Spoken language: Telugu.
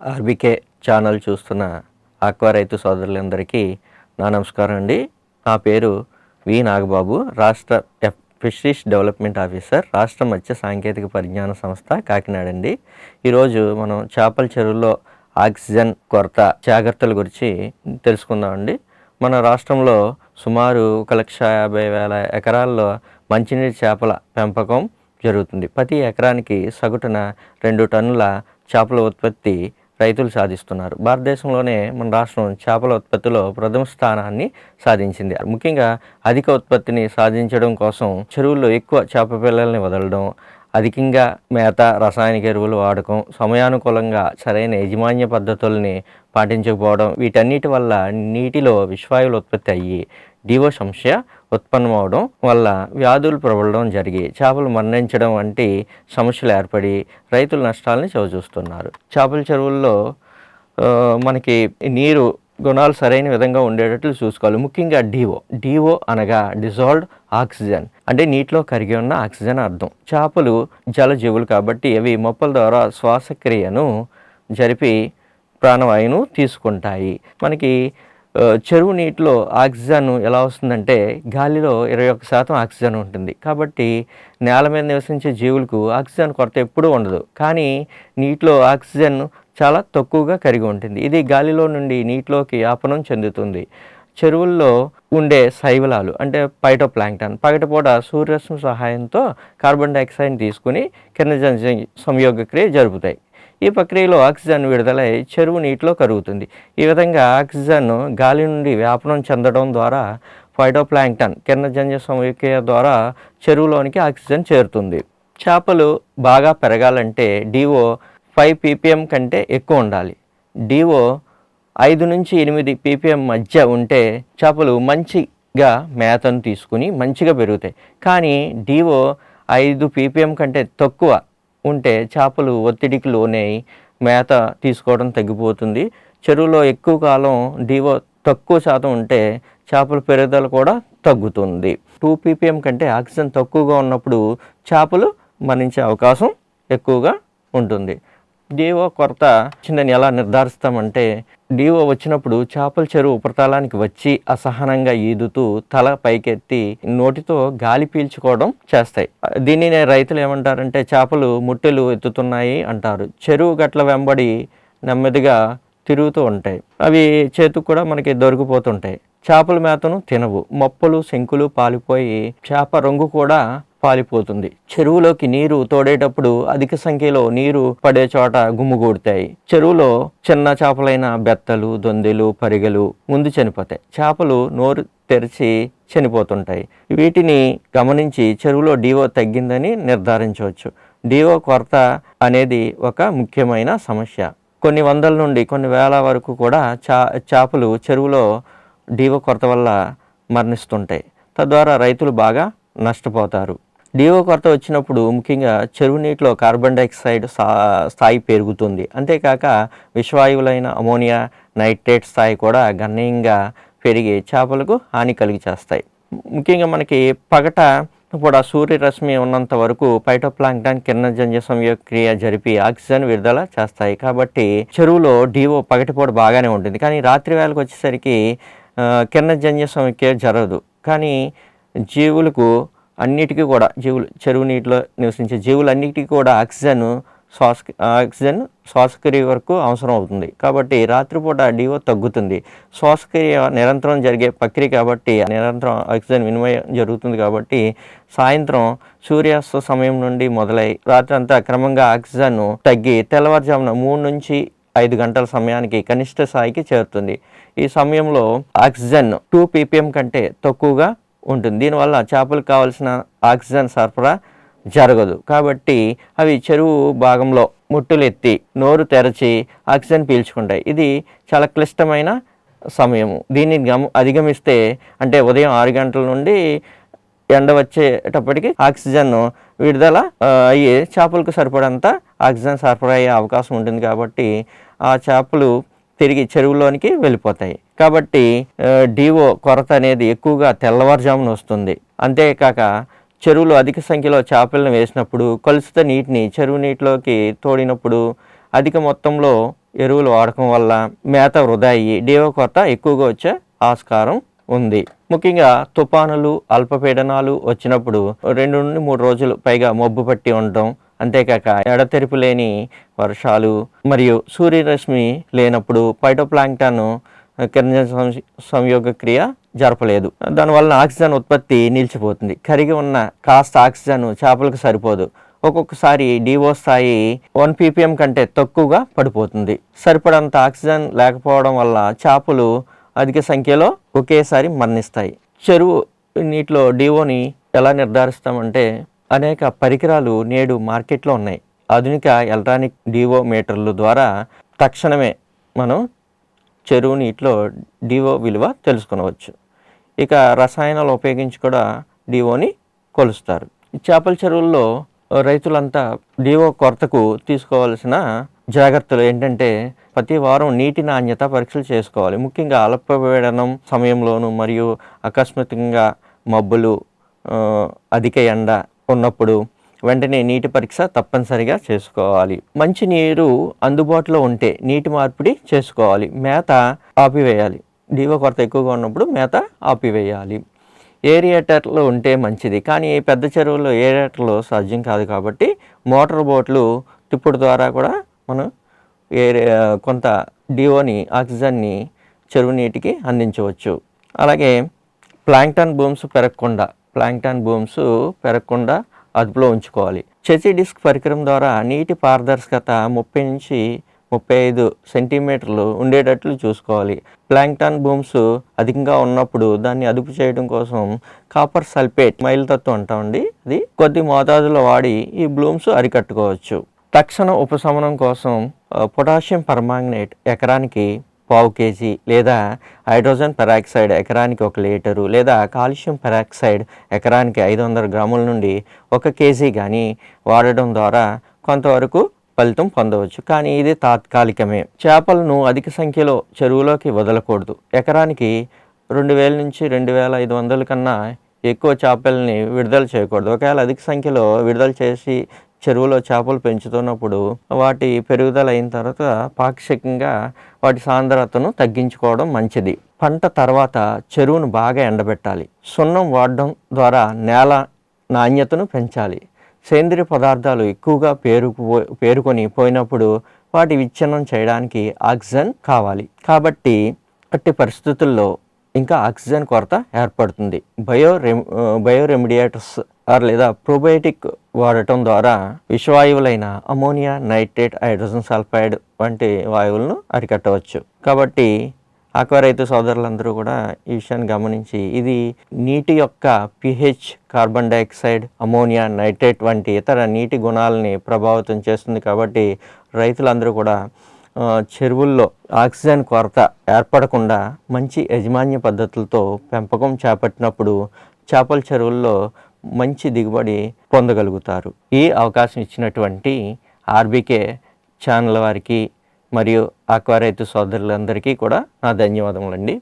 ఆర్బికే ఛానల్ చూస్తున్న ఆక్వా రైతు సోదరులందరికీ నా నమస్కారం అండి. నా పేరు వి నాగబాబు రాష్ట్ర ఎఫ్ ఫిషరీస్ డెవలప్మెంట్ ఆఫీసర్ రాష్ట్ర మత్స్య సాంకేతిక పరిజ్ఞాన సంస్థ కాకినాడ అండి. ఈరోజు మనం చేపల చెరువుల్లో ఆక్సిజన్ కొరత జాగ్రత్తల గురించి తెలుసుకుందామండి మన రాష్ట్రంలో సుమారు ఒక లక్ష యాభై వేల ఎకరాల్లో మంచినీటి చేపల పెంపకం జరుగుతుంది. ప్రతి ఎకరానికి సగటున రెండు టన్నుల చేపల ఉత్పత్తి రైతులు సాధిస్తున్నారు. భారతదేశంలోనే మన రాష్ట్రం చేపల ఉత్పత్తిలో ప్రథమ స్థానాన్ని సాధించింది. ముఖ్యంగా అధిక ఉత్పత్తిని సాధించడం కోసం చెరువుల్లో ఎక్కువ చేప పిల్లల్ని వదలడం అధికంగా మేత రసాయనిక ఎరువులు వాడకం సమయానుకూలంగా సరైన యాజమాన్య పద్ధతుల్ని పాటించకపోవడం వీటన్నిటి వల్ల నీటిలో విశ్వాయువులు ఉత్పత్తి అయ్యి డివో సమస్య ఉత్పన్నమవడం వల్ల వ్యాధులు ప్రబలడం జరిగి చేపలు మరణించడం వంటి సమస్యలు ఏర్పడి రైతుల నష్టాలని చవిచూస్తున్నారు. చేపల చెరువుల్లో మనకి నీరు గుణాలు సరైన విధంగా ఉండేటట్లు చూసుకోవాలి. ముఖ్యంగా డివో డివో అనగా డిజాల్వ్డ్ ఆక్సిజన్ అంటే నీటిలో కరిగి ఉన్న ఆక్సిజన్ అర్థం. చేపలు జలజీవులు కాబట్టి అవి మొప్పల ద్వారా శ్వాసక్రియను జరిపి ప్రాణవాయువును తీసుకుంటాయి. మనకి చెరువు నీటిలో ఆక్సిజన్ ఎలా వస్తుందంటే గాలిలో ఇరవై ఒక్క శాతం ఆక్సిజన్ ఉంటుంది. కాబట్టి నేల మీద నివసించే జీవులకు ఆక్సిజన్ కొరత ఎప్పుడూ ఉండదు. కానీ నీటిలో ఆక్సిజన్ చాలా తక్కువగా కరిగి ఉంటుంది. ఇది గాలిలో నుండి నీటిలోకి ఆపనం చెందుతుంది. చెరువుల్లో ఉండే శైవలాలు అంటే పైటో ప్లాంక్టన్ పగటిపూట సూర్యరశ్మి సహాయంతో కార్బన్ డైఆక్సైడ్ తీసుకుని కిరణజ సంయోగక్రియ జరుపుతాయి. ఈ ప్రక్రియలో ఆక్సిజన్ విడుదలై చెరువు నీటిలో కరుగుతుంది. ఈ విధంగా ఆక్సిజన్ గాలి నుండి వ్యాపనం చెందడం ద్వారా ఫైటోప్లాంక్టన్ కిరణజన్య సంయుక్రియ ద్వారా చెరువులోనికి ఆక్సిజన్ చేరుతుంది. చేపలు బాగా పెరగాలంటే డివో ఫైవ్ పీపీఎం కంటే ఎక్కువ ఉండాలి. డివో ఐదు నుంచి ఎనిమిది పీపీఎం మధ్య ఉంటే చేపలు మంచిగా మేతను తీసుకుని మంచిగా పెరుగుతాయి. కానీ డివో ఐదు పీపీఎం కంటే తక్కువ ఉంటే చేపలు ఒత్తిడికి లోనై మేత తీసుకోవడం తగ్గిపోతుంది. చెరువులో ఎక్కువ కాలం డివో తక్కువ శాతం ఉంటే చేపల పెరుగుదల కూడా తగ్గుతుంది. టూ పీపీఎం కంటే ఆక్సిజన్ తక్కువగా ఉన్నప్పుడు చేపలు మరణించే అవకాశం ఎక్కువగా ఉంటుంది. డిఓ కొరత వచ్చిందని ఎలా నిర్ధారిస్తామంటే డిఓ వచ్చినప్పుడు చేపల చెరువు ఉపరితలానికి వచ్చి అసహనంగా ఈదుతూ తల పైకెత్తి నోటితో గాలి పీల్చుకోవడం చేస్తాయి. దీనినే రైతులు ఏమంటారంటే చేపలు ముట్టెలు ఎత్తుతున్నాయి అంటారు. చెరువు గట్ల వెంబడి నెమ్మదిగా తిరుగుతూ ఉంటాయి. అవి చేతికి కూడా మనకి దొరికిపోతుంటాయి. చేపల మేతను తినవు. మొప్పలు శంకులు పాలిపోయి చేప రంగు కూడా పాలిపోతుంది. చెరువులోకి నీరు తోడేటప్పుడు అధిక సంఖ్యలో నీరు పడే చోట గుమ్ముగూడతాయి చెరువులో చిన్న చేపలైన బెత్తలు దొందెలు పరిగెలు ముందు చనిపోతాయి. చేపలు నోరు తెరిచి చనిపోతుంటాయి. వీటిని గమనించి చెరువులో డివో తగ్గిందని నిర్ధారించవచ్చు. డివో కొరత అనేది ఒక ముఖ్యమైన సమస్య. కొన్ని వందల నుండి కొన్ని వేల వరకు కూడా చా చేపలు చెరువులో డివో కొరత వల్ల మరణిస్తుంటాయి. తద్వారా రైతులు బాగా నష్టపోతారు. డిఓ కొరత వచ్చినప్పుడు ముఖ్యంగా చెరువు నీటిలో కార్బన్ డైఆక్సైడ్ సా- స్థాయి పెరుగుతుంది. అంతేకాక విషవాయువులైన అమోనియా నైట్రేట్ స్థాయి కూడా గణనీయంగా పెరిగి చేపలకు హాని కలిగి చేస్తాయి ముఖ్యంగా మనకి పగట కూడా సూర్యరశ్మి ఉన్నంత వరకు పైటోప్లాంక్టాన్ కిరణజన్య సంయోక్రియ జరిపి ఆక్సిజన్ విడుదల చేస్తాయి. కాబట్టి చెరువులో డిఓ పగటిపూట బాగానే ఉంటుంది. కానీ రాత్రి వేళకు వచ్చేసరికి ఆ, కిరణజన్య సంయోక్రియ జరగదు. కానీ జీవులకు అన్నిటికీ కూడా జీవులు చెరువు నీటిలో నివసించే జీవులన్నిటికీ కూడా ఆక్సిజన్ శ్వాస ఆక్సిజన్ శ్వాసక్రియ వరకు అవసరం అవుతుంది. కాబట్టి రాత్రిపూట డిఓ తగ్గుతుంది. శ్వాసక్రియ నిరంతరం జరిగే ప్రక్రియ కాబట్టి నిరంతరం ఆక్సిజన్ వినిమయం జరుగుతుంది కాబట్టి సాయంత్రం సూర్యాస్త సమయం నుండి మొదలై రాత్రి అంతా క్రమంగా ఆక్సిజన్ తగ్గి తెల్లవారుజామున మూడు నుంచి ఐదు గంటల సమయానికి కనిష్ట స్థాయికి చేరుతుంది. ఈ సమయంలో ఆక్సిజన్ టూ పీపీఎం కంటే తక్కువగా ఉంటుంది. దీనివల్ల చేపలకు కావాల్సిన ఆక్సిజన్ సరఫరా జరగదు. కాబట్టి అవి చెరువు భాగంలో ముట్టులు ఎత్తి నోరు తెరచి ఆక్సిజన్ పీల్చుకుంటాయి. ఇది చాలా క్లిష్టమైన సమయము. దీన్ని గమ అధిగమిస్తే అంటే ఉదయం ఆరు గంటల నుండి ఎండ వచ్చేటప్పటికి ఆక్సిజన్ విడుదల అయ్యే అయ్యి చేపలకు సరిపడంత ఆక్సిజన్ సరఫరా అయ్యే అవకాశం ఉంటుంది. కాబట్టి ఆ చేపలు తిరిగి చెరువులోనికి వెళ్ళిపోతాయి. కాబట్టి డిఓ కొరత అనేది ఎక్కువగా తెల్లవారుజామున వస్తుంది. అంతేకాక చెరువులు అధిక సంఖ్యలో చేపలను వేసినప్పుడు కలుషిత నీటిని చెరువు నీటిలోకి తోడినప్పుడు అధిక మొత్తంలో ఎరువులు వాడకం వల్ల మేత వృధా అయ్యి డివో కొరత ఎక్కువగా వచ్చే ఆస్కారం ఉంది. ముఖ్యంగా తుఫానులు అల్పపీడనాలు వచ్చినప్పుడు రెండు నుండి మూడు రోజులు పైగా మబ్బు పట్టి ఉండటం అంతేకాక ఎడతెరిపి లేని వర్షాలు మరియు సూర్యరశ్మి లేనప్పుడు పైటోప్లాంక్టన్ కిరణజన సం- సంయోగ క్రియ జరపలేదు. దానివల్ల ఆక్సిజన్ ఉత్పత్తి నిలిచిపోతుంది. కరిగి ఉన్న కాస్త ఆక్సిజన్ చేపలకు సరిపోదు. ఒక్కొక్కసారి డివో స్థాయి వన్ పీపీఎం కంటే తక్కువగా పడిపోతుంది. సరిపడంత ఆక్సిజన్ లేకపోవడం వల్ల చేపలు అధిక సంఖ్యలో ఒకేసారి మరణిస్తాయి. చెరువు నీటిలో డివోని ఎలా నిర్ధారిస్తామంటే అనేక పరికరాలు నేడు మార్కెట్లో ఉన్నాయి. ఆధునిక ఎలక్ట్రానిక్ డివో మీటర్ల ద్వారా తక్షణమే మనం చెరువు నీటిలో డివో విలువ తెలుసుకునవచ్చు. ఇక రసాయనాలు ఉపయోగించి కూడా డివోని కొలుస్తారు. చేపల చెరువుల్లో రైతులంతా డివో కొరతకు తీసుకోవాల్సిన జాగ్రత్తలు ఏంటంటే ప్రతి వారం నీటి నాణ్యత పరీక్షలు చేసుకోవాలి. ముఖ్యంగా అల్పపీడనం సమయంలోను మరియు ఆకస్మికంగా మబ్బులు అధిక ఎండ ఉన్నప్పుడు వెంటనే నీటి పరీక్ష తప్పనిసరిగా చేసుకోవాలి. మంచి నీరు అందుబాటులో ఉంటే నీటి మార్పిడి చేసుకోవాలి. మేత ఆపివేయాలి. డీవో కొరత ఎక్కువగా ఉన్నప్పుడు మేత ఆపివేయాలి. ఏరియేటర్లు ఉంటే మంచిది. కానీ పెద్ద చెరువుల్లో ఏరియేటర్లు సాధ్యం కాదు కాబట్టి మోటార్ బోట్లు తిప్పుడు ద్వారా కూడా మనం ఏరియా కొంత డివోని ఆక్సిజన్ని చెరువు నీటికి అందించవచ్చు. అలాగే ప్లాంక్టన్ బూమ్స్ పెరగకుండా ప్లాంక్టాన్ బూమ్స్ పెరగకుండా అదుపులో ఉంచుకోవాలి. చెచి డిస్క్ పరికరం ద్వారా నీటి పారదర్శకత ముప్పై నుంచి ముప్పై ఐదు సెంటీమీటర్లు ఉండేటట్లు చూసుకోవాలి. ప్లాంక్టాన్ బూమ్స్ అధికంగా ఉన్నప్పుడు దాన్ని అదుపు చేయడం కోసం కాపర్ సల్ఫేట్ మైలుతత్వం అంటామండి అది కొద్ది మోతాదులో వాడి ఈ బ్లూమ్స్ అరికట్టుకోవచ్చు. తక్షణ ఉపశమనం కోసం పొటాషియం పర్మాంగనేట్ ఎకరానికి పావు కేజీ లేదా హైడ్రోజన్ పెరాక్సైడ్ ఎకరానికి ఒక లీటరు లేదా కాల్షియం పెరాక్సైడ్ ఎకరానికి ఐదు వందల గ్రాముల నుండి ఒక కేజీ కానీ వాడడం ద్వారా కొంతవరకు ఫలితం పొందవచ్చు. కానీ ఇది తాత్కాలికమే. చేపలను అధిక సంఖ్యలో చెరువులోకి వదలకూడదు. ఎకరానికి రెండు వేల నుంచి రెండు వేల ఐదు వందల కన్నా ఎక్కువ చేపల్ని విడుదల చేయకూడదు. ఒకవేళ అధిక సంఖ్యలో విడుదల చేసి చెరువులో చేపలు పెంచుతున్నప్పుడు వాటి పెరుగుదల అయిన తర్వాత పాక్షికంగా వాటి సాంద్రతను తగ్గించుకోవడం మంచిది. పంట తర్వాత చెరువును బాగా ఎండబెట్టాలి. సున్నం వాడడం ద్వారా నేల నాణ్యతను పెంచాలి. సేంద్రియ పదార్థాలు ఎక్కువగా పేరుకుపో పేరుకొని పోయినప్పుడు వాటి విచ్ఛిన్నం చేయడానికి ఆక్సిజన్ కావాలి. కాబట్టి అట్టి పరిస్థితుల్లో ఇంకా ఆక్సిజన్ కొరత ఏర్పడుతుంది. Bio rem bio remediators or లేదా ప్రోబయోటిక్ వాడటం ద్వారా విషవాయువులైన అమోనియా నైట్రేట్ హైడ్రోజన్ సల్ఫైడ్ వంటి వాయువులను అరికట్టవచ్చు. కాబట్టి ఆక్వా రైతు సోదరులందరూ కూడా ఈ విషయాన్ని గమనించి ఇది నీటి యొక్క pH carbon dioxide ammonia nitrate వంటి ఇతర నీటి గుణాలని ప్రభావితం చేస్తుంది. కాబట్టి రైతులందరూ కూడా చెరువుల్లో ఆక్సిజన్ కొరత ఏర్పడకుండా మంచి యాజమాన్య పద్ధతులతో పెంపకం చేపట్టినప్పుడు చేపల చెరువుల్లో మంచి దిగుబడి పొందగలుగుతారు. ఈ అవకాశం ఇచ్చినటువంటి ఆర్బీకే ఛానల్ వారికి మరియు ఆక్వా రైతు సోదరులందరికీ కూడా నా ధన్యవాదములండి.